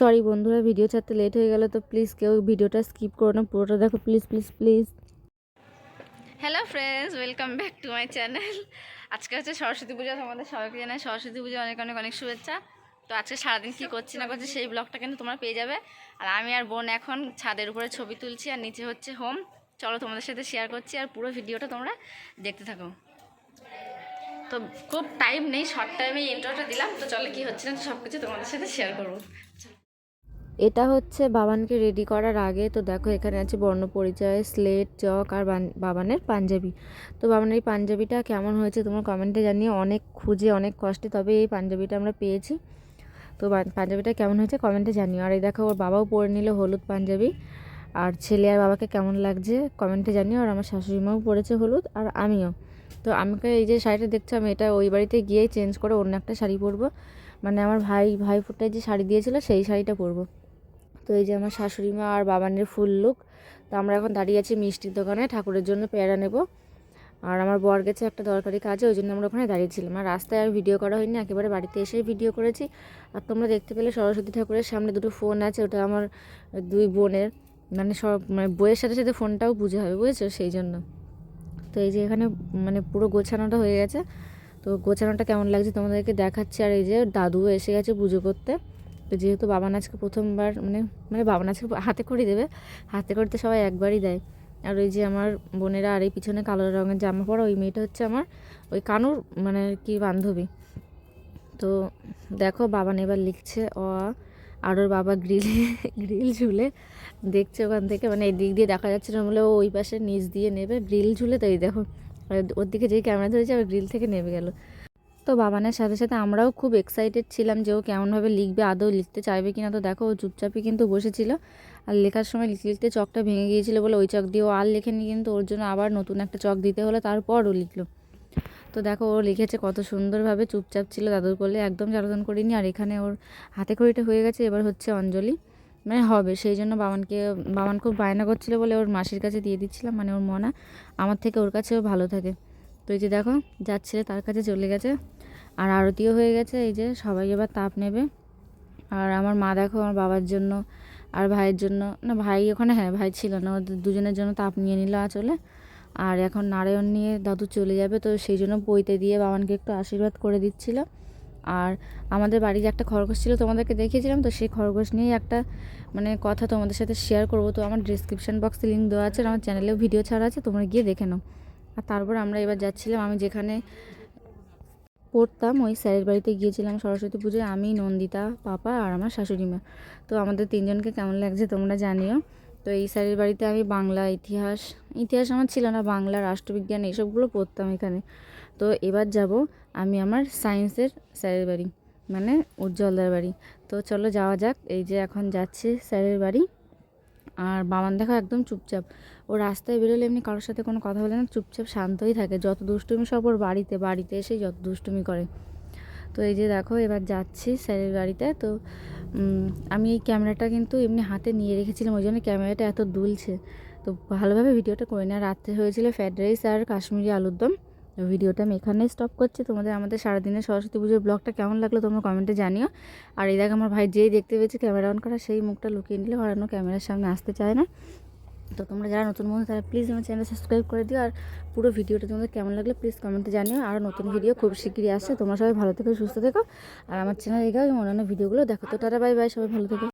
Sorry বন্ধুরা, video ছাড়তে late হয়ে গেল, তো প্লিজ কেউ ভিডিওটা স্কিপ করো না, পুরোটা দেখো please please please hello friends welcome back to my channel আজকে হচ্ছে সরস্বতী পুজো, তোমাদের সবাইকে জানাই সরস্বতী পুজো, অনেক অনেক অনেক শুভেচ্ছা। তো আজকে সারাদিন কী করছি না করছি, সেই ব্লগটা কিন্তু তোমরা পেয়ে যাবে। আর আমি আর বোন এখন ছাদের উপরে ছবি তুলছি, আর নিচে হচ্ছে হোম চলো তোমাদের সাথে শেয়ার করছি, আর পুরো ভিডিওটা তোমরা দেখতে থাকো। তো খুব টাইম নেই শর্ট টাইমে ইন্টারটা দিলাম, তো চলো কি হচ্ছে না সব কিছু তোমাদের সাথে শেয়ার করব। এটা হচ্ছে বাবানকে রেডি করার আগে তো দেখো এখানে আছে বর্ণ পরিচয় স্লেট চক আর বাবানের পাঞ্জাবি। তো বাবানের এই পাঞ্জাবিটা কেমন হয়েছে তোমার কমেন্টে জানিয়ে অনেক খুঁজে, অনেক কষ্টে তবে এই পাঞ্জাবিটা আমরা পেয়েছি। তো পাঞ্জাবিটা কেমন হয়েছে কমেন্টে জানিও। আর এই দেখো ওর বাবাও পরে নিল হলুদ পাঞ্জাবি। আর ছেলে আর বাবাকে কেমন লাগছে কমেন্টে জানিও। আর আমার শাশুড়ি মাও পরেছে হলুদ আর আমিও। তো আমাকে এই যে শাড়িটা দেখছ, আমি এটা ওই বাড়িতে গিয়েই চেঞ্জ করে অন্য একটা শাড়ি পরবো। মানে আমার ভাই ভাই ফুটায় যে শাড়ি দিয়েছিলো, সেই শাড়িটা পরবো। তো এই যে আমার শাশুড়ি মা আর বাবানের ফুল লুক তো আমরা এখন দাঁড়িয়ে আছি মিষ্টির দোকানে, ঠাকুরের জন্য পেয়ারা নেব। আর আমার বর গেছে একটা দরকারি কাজে, ওই জন্য আমরা ওখানে দাঁড়িয়েছিলাম আর রাস্তায় আর ভিডিও করা হয়নি, একেবারে বাড়িতে এসেই ভিডিও করেছি। আর তোমরা দেখতে পেলে সরস্বতী ঠাকুরের সামনে দুটো ফোন আছে, ওটা আমার দুই বোনের। মানে সব মানে বইয়ের সাথে সাথে ফোনটাও পুজো হবে, বুঝেছ? সেই জন্য। তো এই যে এখানে মানে পুরো গোছানোটা হয়ে গেছে। তো গোছানোটা কেমন লাগছে তোমাদেরকে দেখাচ্ছি। আর এই যে দাদু এসে গেছে পুজো করতে। তো যেহেতু বাবা নাচকে প্রথমবার মানে মানে বাবা নাচকে হাতে করে দেবে, হাতে করতে সবাই একবারই দেয় আর ওই যে আমার বোনেরা আর এই পিছনে কালো রঙের জামা পরা, ওই মেয়েটা হচ্ছে আমার ওই কানুর মানে কি বান্ধবী তো দেখো বাবান এবার লিখছে অ। আর ওর বাবা গ্রিল গ্রিল ঝুলে দেখছে ওখান থেকে মানে এই দিক দিয়ে দেখা যাচ্ছে না, বলে ওই পাশে নিচ দিয়ে নেবে, গ্রিল ঝুলে তো এই দেখো, ওর দিকে যেই ক্যামেরা ধরেছে আর গ্রিল থেকে নেমে গেল তো বাবানের সাথে সাথে আমরাও খুব এক্সাইটেড ছিলাম যে ও কেমনভাবে লিখবে, আদৌ লিখতে চাইবে কিনা তো দেখো ও চুপচাপই কিন্তু বসেছিল। আর লেখার সময় লিখতে লিখতে চকটা ভেঙে গিয়েছিল বলে ওই চক দিয়ে ও আর লেখেনি কিন্তু ওর জন্য আবার নতুন একটা চক দিতে হলো, তারপর ও লিখলো। তো দেখো ও লিখেছে কত সুন্দরভাবে চুপচাপ ছিল দাদুর কোলে, একদম জ্বালাতন করিনি। আর এখানে ওর হাতে খড়িটা হয়ে গেছে, এবার হচ্ছে অঞ্জলি। মানে হবে, সেই জন্য বাবানকে, বাবান খুব বায়না করছিল বলে ওর মাসির কাছে দিয়ে দিচ্ছিলাম মানে ওর মনা। আমার থেকে ওর কাছেও ভালো থাকে। তো এই যে দেখো, যাচ্ছিলে, তার কাছে চলে গেছে। আর আরতিও হয়ে গেছে, এই যে সবাই এবার তাপ নেবে। আর আমার মা দেখো আমার বাবার জন্য আর ভাইয়ের জন্য, না ভাই ওখানে হ্যাঁ ভাই ছিল না, ওদের দুজনের জন্য তাপ নিয়ে নিল আচলে। আর এখন নারায়ণ নিয়ে দাদু চলে যাবে, তো সেই জন্য বইতে দিয়ে বাবানকে একটু আশীর্বাদ করে দিচ্ছিল। আর আমাদের বাড়িতে একটা খরগোশ ছিল, তোমাদেরকে দেখিয়েছিলাম, তো সেই খরগোশ নিয়েই একটা মানে কথা তোমাদের সাথে শেয়ার করব। তো আমার ডিসক্রিপশান বক্সে লিঙ্ক দেওয়া আছে, আর আমার চ্যানেলেও ভিডিও ছাড়া আছে, তোমরা গিয়ে দেখে নাও। আর তারপর আমরা এবার যাচ্ছিলাম, আমি যেখানে পড়তাম, ওই স্যারের বাড়িতে গিয়েছিলাম সরস্বতী পুজোয়। আমি, নন্দিতা, পাপা আর আমার শাশুড়ি মা। তো আমাদের তিনজনকে কেমন লাগছে তোমরা জানিও। তো এই স্যারের বাড়িতে আমি বাংলা, ইতিহাস ইতিহাস আমার ছিল না, বাংলা, রাষ্ট্রবিজ্ঞান এইসবগুলো পড়তাম এখানে। তো এবার যাব আমি আমার সায়েন্সের স্যারের বাড়ি মানে উজ্জ্বলদার বাড়ি। তো চলো যাওয়া যাক, এই যে এখন যাচ্ছে স্যারের বাড়ি। আর বামান দেখো একদম চুপচাপ। ও রাস্তায় বেরোলে এমনি কারোর সাথে কোনো কথা বলে না, চুপচাপ শান্তই থাকে। যত দুষ্টুমি সব ওর বাড়িতে বাড়িতে এসেই যত দুষ্টুমি করে। তো এই যে দেখো, এবার যাচ্ছি স্যারের বাড়িতে। তো আমি এই ক্যামেরাটা কিন্তু এমনি হাতে নিয়ে রেখেছিলাম, ওই জন্য ক্যামেরাটা এত দুলছে। তো ভালোভাবে ভিডিওটা করে না। রাত্রে হয়েছিল ফ্রাইড রাইস আর কাশ্মীরি আলুর দম। ভিডিওটা আমি এখানেই স্টপ করছি। তোমাদের আমাদের সারাদিনের সরস্বতী পুজোর ব্লগটা কেমন লাগল তোমরা কমেন্টে জানিও। আর এই দেখ, আমার ভাই যেই দেখতে পেয়েছে ক্যামেরা অন করা, সেই মুখটা লুকিয়ে নিলে হারানো ক্যামেরার সামনে আসতে চায় না। তো তোমরা যারা নতুন বন্ধু, তারা প্লিজ আমার চ্যানেল সাবস্ক্রাইব করে দিও। আর পুরো ভিডিওটা তোমাদের কেমন লাগল প্লিজ কমেন্টে জানিও। আর নতুন ভিডিও খুব শিগগিরই আসছে। তোমরা সবাই ভালো থেকো, সুস্থ থেকো। আর আমার চ্যানেল এগাও অন্যান্য ভিডিওগুলো দেখো। তো টাটা বাই বাই সবাই ভালো থেকো।